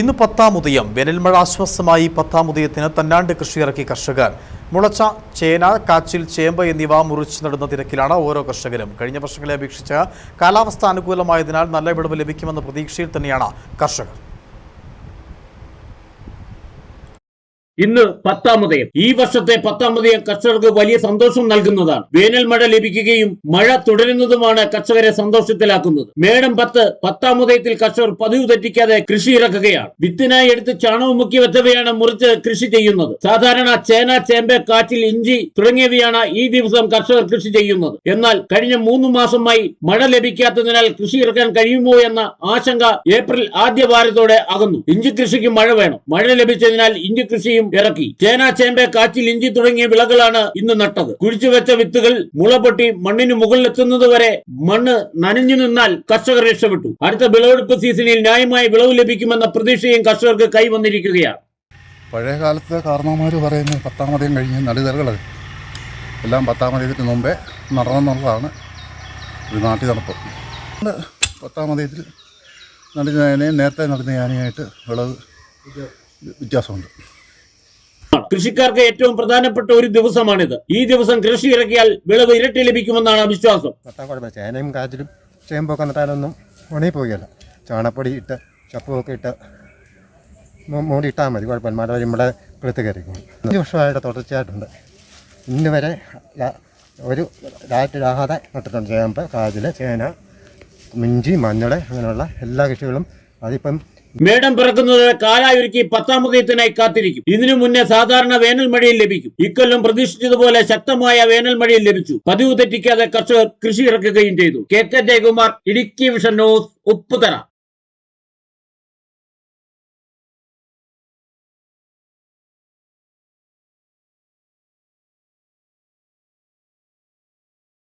ഇന്ന് പത്താം ഉദയം വേനൽമഴ ആശ്വാസമായി പത്താം ഉദയത്തിന് തന്നാണ്ട് കൃഷിയിറക്കി കർഷകർ. മുളച്ച ചേന കാച്ചിൽ ചേമ്പ് എന്നിവ മുറിച്ചു നടുന്ന തിരക്കിലാണ് ഓരോ കർഷകരും. കഴിഞ്ഞ വർഷങ്ങളെ അപേക്ഷിച്ച് കാലാവസ്ഥ അനുകൂലമായതിനാൽ നല്ല വിളവ് ലഭിക്കുമെന്ന പ്രതീക്ഷയിൽ തന്നെയാണ് കർഷകർ. ഇന്ന് പത്താമതയം ഈ വർഷത്തെ പത്താമതയം കർഷകർക്ക് വലിയ സന്തോഷം നൽകുന്നതാണ്. വേനൽ മഴ ലഭിക്കുകയും മഴ തുടരുന്നതുമാണ് കർഷകരെ സന്തോഷത്തിലാക്കുന്നത്. മേടം പത്ത് പത്താമതയത്തിൽ കർഷകർ പതിവ് തെറ്റിക്കാതെ കൃഷി ഇറക്കുകയാണ്. വിത്തിനായി എടുത്ത് ചാണകം മുക്കി വെച്ചവയാണ് മുറിച്ച് കൃഷി ചെയ്യുന്നത്. സാധാരണ ചേന ചേമ്പ് കാറ്റിൽ ഇഞ്ചി തുടങ്ങിയവയാണ് ഈ ദിവസം കർഷകർ കൃഷി ചെയ്യുന്നത്. എന്നാൽ കഴിഞ്ഞ മൂന്ന് മാസമായി മഴ ലഭിക്കാത്തതിനാൽ കൃഷി ഇറക്കാൻ കഴിയുമോ എന്ന ആശങ്ക ഏപ്രിൽ ആദ്യ വാരത്തോടെ അകന്നു. ഇഞ്ചി കൃഷിക്ക് മഴ വേണം. മഴ ലഭിച്ചതിനാൽ ഇഞ്ചി കൃഷിയും ഇറക്കി. ചേന ചേമ്പ് കാച്ചിൽ ഇഞ്ചി തുടങ്ങിയ വിളകളാണ് ഇന്ന് നട്ടത്. കുഴിച്ചുവെച്ച വിത്തുകൾ മുളപൊട്ടി മണ്ണിന് മുകളിലെത്തുന്നത് വരെ മണ്ണ് നനഞ്ഞു നിന്നാൽ കർഷകർ രക്ഷപ്പെട്ടു. അടുത്ത വിളവെടുപ്പ് സീസണിൽ ന്യായമായ വിളവ് ലഭിക്കുമെന്ന പ്രതീക്ഷയും കർഷകർക്ക് കൈവന്നിരിക്കുകയാണ്. പഴയ കാലത്ത് കാരണവന്മാർ പറയുന്നത് പത്താമതയും കഴിഞ്ഞ് നടുതലുകൾ എല്ലാം പത്താമതയത്തിന് മുമ്പേ നടണമെന്നുള്ളതാണ് ഒരു നാട്ടിൽ നടപ്പ്. പത്താമതയത്തിൽ നടുന്ന നേരത്തെ നടുന്ന യാനയായിട്ട് വിളവ് വ്യത്യാസമുണ്ട്. കൃഷിക്കാർക്ക് ഏറ്റവും പ്രധാനപ്പെട്ട ഒരു ദിവസമാണിത്. ഈ ദിവസം കൃഷി ഇറക്കിയാൽ വിളവ് ഇരട്ടി ലഭിക്കുമെന്നാണ് വിശ്വാസം ചേനയും കാറ്റിലും ചേമ്പൊക്കെ നട്ടാലൊന്നും ഉണങ്ങി പോവുകയില്ല. ചാണപ്പൊടി ഇട്ട് ചപ്പുമൊക്കെ ഇട്ട് മൂ- മൂടി ഇട്ടാൽ മതി. കുഴപ്പമില്ല. മഴ വരുമ്പോഴേ കിളുത്ത് കയറിക്കും അഞ്ച് വർഷമായിട്ട് തുടർച്ചയായിട്ടുണ്ട്. ഇന്ന് വരെ ഒരു രാറ്റിടാതെ നട്ടിട്ടുണ്ട്. ചേമ്പ് കാതിൽ ചേന മിഞ്ചി മഞ്ഞൾ അങ്ങനെയുള്ള എല്ലാ കൃഷികളും അതിപ്പം മേടം പിറക്കുന്നത് കാലായൊരുക്കി പത്താമുദയത്തിനായി കാത്തിരിക്കും. ഇതിനു മുന്നേ സാധാരണ വേനൽ മഴയിൽ ലഭിക്കും. ഇക്കൊല്ലം പ്രതീക്ഷിച്ചതുപോലെ ശക്തമായ വേനൽ മഴയിൽ ലഭിച്ചു. പതിവ് തെറ്റിക്കാതെ കർഷകർ കൃഷി ഇറക്കുകയും ചെയ്തു. K K Jayakumar Idukki vision news Upputhara.